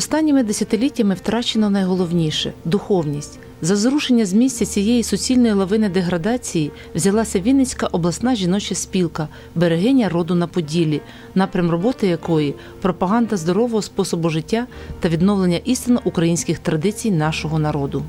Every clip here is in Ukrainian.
Останніми десятиліттями втрачено найголовніше духовність. За зрушення з місця цієї суцільної лавини деградації взялася Вінницька обласна жіноча спілка берегиня роду на Поділлі, напрям роботи якої пропаганда здорового способу життя та відновлення істинно українських традицій нашого народу.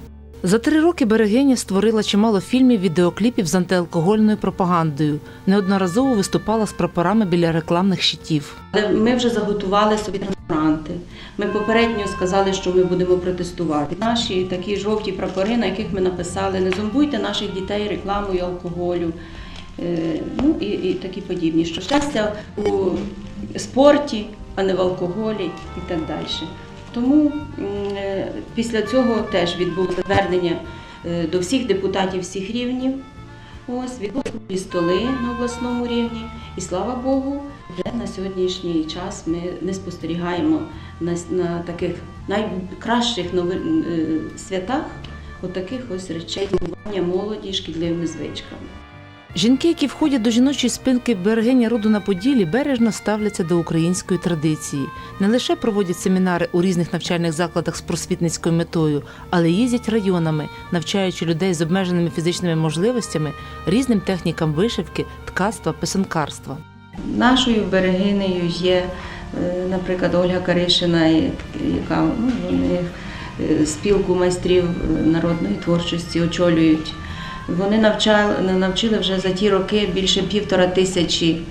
За три роки берегиня створила чимало фільмів, відеокліпів з антиалкогольною пропагандою. Неодноразово виступала з прапорами біля рекламних щитів. Ми вже заготували собі транспаранти. Ми попередньо сказали, що ми будемо протестувати. Наші такі жовті прапори, на яких ми написали Не зомбуйте наших дітей рекламою алкоголю. Е, Ну і, і такі подібні. Що щастя у спорті, а не в алкоголі і так далі. Тому е, після цього теж відбулося звернення е, до всіх депутатів всіх рівнів. Ось відбулися столи на обласному рівні, і слава Богу, вже на сьогоднішній час ми не спостерігаємо на, на таких найкращих нови, е, святах отаких ось речей молоді шкідливими звичками. Жінки, які входять до жіночої спинки берегиня роду на Поділлі, бережно ставляться до української традиції. Не лише проводять семінари у різних навчальних закладах з просвітницькою метою, але їздять районами, навчаючи людей з обмеженими фізичними можливостями різним технікам вишивки, ткацтва, писанкарства. Нашою берегинею є, е, наприклад, Ольга Каришина, яка ну, е, спілку майстрів е, народної творчості очолюють. Вони навчали, навчили вже за ті роки більше півтора тисячі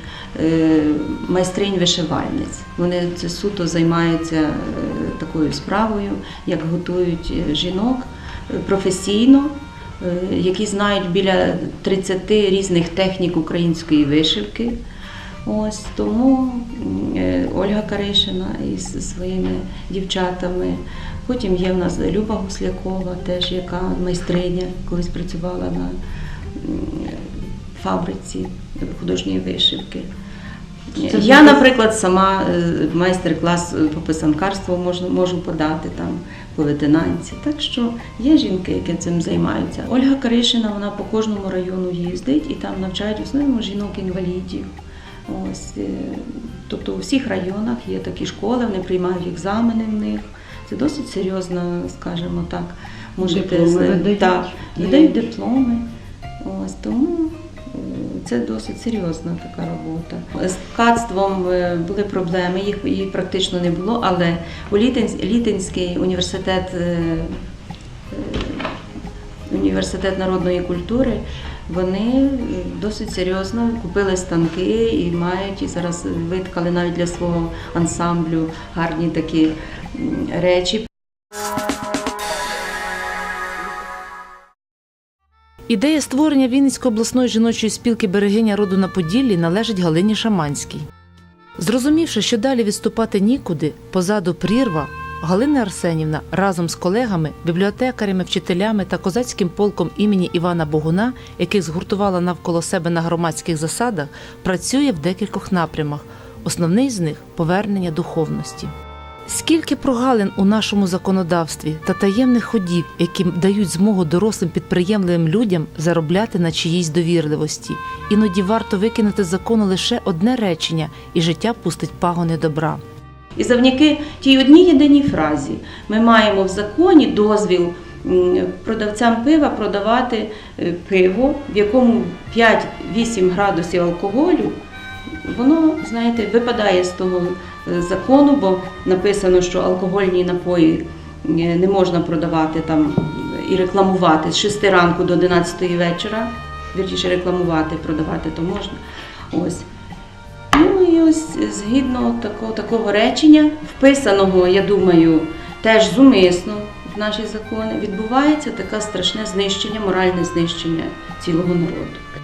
е, майстринь вишивальниць. Вони це суто займаються е, такою справою, як готують е, жінок професійно, які знають біля 30 різних технік української вишивки. Ось тому Ольга Каришина із своїми дівчатами. Потім є в нас Люба Гуслякова, теж яка майстриня, колись працювала на фабриці художньої вишивки. Я, наприклад, сама е, майстер-клас по писанкарству можу, можу подати там по ветенанці. Так що є жінки, які цим займаються. Ольга Каришина, вона по кожному району їздить і там навчають в основному жінок-інвалідів. Ось, е, тобто у всіх районах є такі школи, вони приймають екзамени в них. Це досить серйозно, скажімо так. Можете Дипломи видають. так, видають дипломи. Ось тому е, це досить серйозна така робота. З ткацтвом е, були проблеми, їх, їх практично не було, але у Літинсь- Літинський університет, е, університет народної культури. Вони досить серйозно купили станки і мають і зараз виткали навіть для свого ансамблю гарні такі речі. Ідея створення Вінницької обласної жіночої спілки берегиня роду на Поділлі належить Галині Шаманській. Зрозумівши, що далі відступати нікуди, позаду прірва, Галина Арсенівна разом з колегами, бібліотекарями, вчителями та козацьким полком імені Івана Богуна, яких згуртувала навколо себе на громадських засадах, працює в декількох напрямах. Основний з них повернення духовності. Скільки прогалин у нашому законодавстві та таємних ходів, які дають змогу дорослим підприємливим людям заробляти на чиїсь довірливості. Іноді варто викинути з закону лише одне речення, і життя пустить пагони добра. І завдяки тій одній єдиній фразі ми маємо в законі дозвіл продавцям пива продавати е, пиво, в якому 5-8 градусів алкоголю. Воно, знаєте, випадає з того е, закону, бо написано, що алкогольні напої е, не можна продавати там і рекламувати з 6 ранку до 11 вечора. Вірніше рекламувати, продавати то можна. Ось. Ну і ось згідно такого, такого речення, вписаного, я думаю, теж зумисно в наші закони, відбувається таке страшне знищення, моральне знищення цілого народу.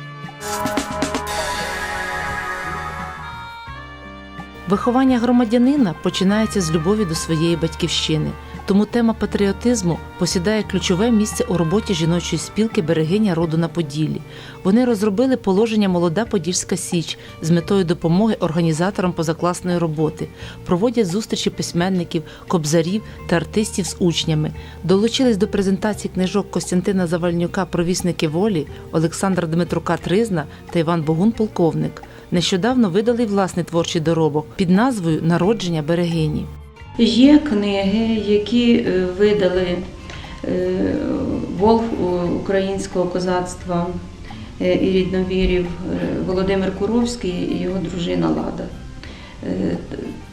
Виховання громадянина починається з любові до своєї батьківщини. Тому тема патріотизму посідає ключове місце у роботі жіночої спілки берегиня роду на Поділлі. Вони розробили положення Молода Подільська Січ з метою допомоги організаторам позакласної роботи, проводять зустрічі письменників, кобзарів та артистів з учнями. Долучились до презентації книжок Костянтина Завальнюка Провісники волі, Олександра Дмитрука Тризна та Іван Богун Полковник. Нещодавно видали власний творчий доробок під назвою Народження берегині. Є книги, які е, видали е, українського козацтва е, і рідновірів Володимир Куровський і його дружина Лада.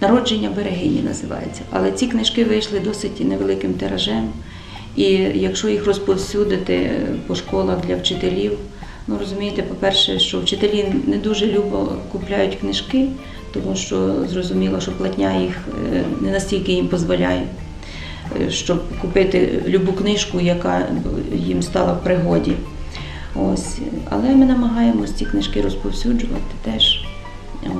Народження берегині називається. Але ці книжки вийшли досить невеликим тиражем. І якщо їх розповсюдити по школах для вчителів, ну розумієте, по-перше, що вчителі не дуже любо купляють книжки, тому що зрозуміло, що платня їх е, не настільки їм дозволяє, е, щоб купити любу книжку, яка їм стала в пригоді. Ось. Але ми намагаємось ці книжки розповсюджувати теж.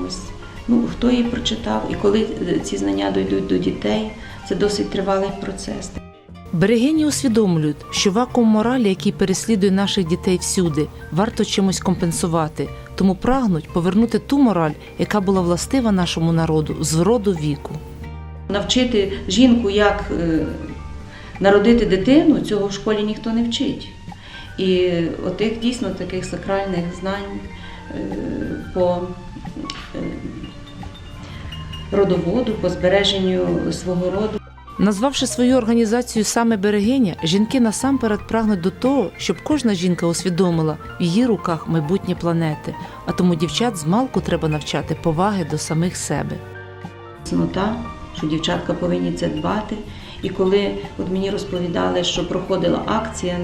Ось. Ну, хто її прочитав, і коли е, ці знання дійдуть до дітей, це досить тривалий процес. Берегині усвідомлюють, що вакуум моралі, який переслідує наших дітей всюди, варто чимось компенсувати, тому прагнуть повернути ту мораль, яка була властива нашому народу з роду віку. Навчити жінку, як е, народити дитину, цього в школі ніхто не вчить. І отих дійсно таких сакральних знань е, по е, родоводу, по збереженню свого роду. Назвавши свою організацію саме берегиня, жінки насамперед прагнуть до того, щоб кожна жінка усвідомила в її руках майбутнє планети, а тому дівчат з малку треба навчати поваги до самих себе. цнота, що дівчатка повинні це дбати. І коли от мені розповідали, що проходила акція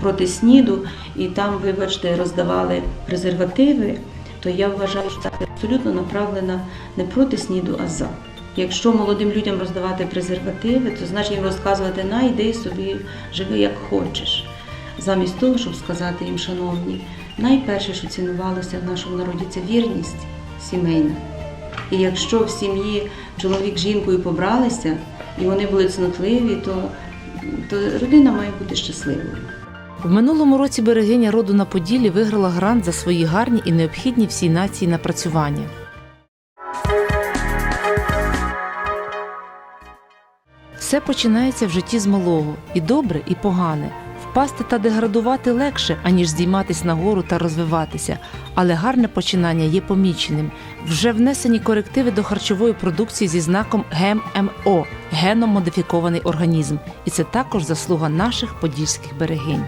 проти СНІДу, і там, вибачте, роздавали презервативи, то я вважаю, що це абсолютно направлена не проти СНІДу, а за. Якщо молодим людям роздавати презервативи, то значить їм розказувати на йди собі, живи як хочеш. Замість того, щоб сказати їм, шановні, найперше, що цінувалося в нашому народі, це вірність сімейна. І якщо в сім'ї чоловік з жінкою побралися, і вони були цнотливі, то, то родина має бути щасливою. В минулому році берегиня роду на Поділлі виграла грант за свої гарні і необхідні всій нації напрацювання. Все починається в житті з малого, і добре, і погане. Впасти та деградувати легше, аніж здійматись нагору та розвиватися, але гарне починання є поміченим. Вже внесені корективи до харчової продукції зі знаком ГМО – геном модифікований організм, і це також заслуга наших подільських берегинь.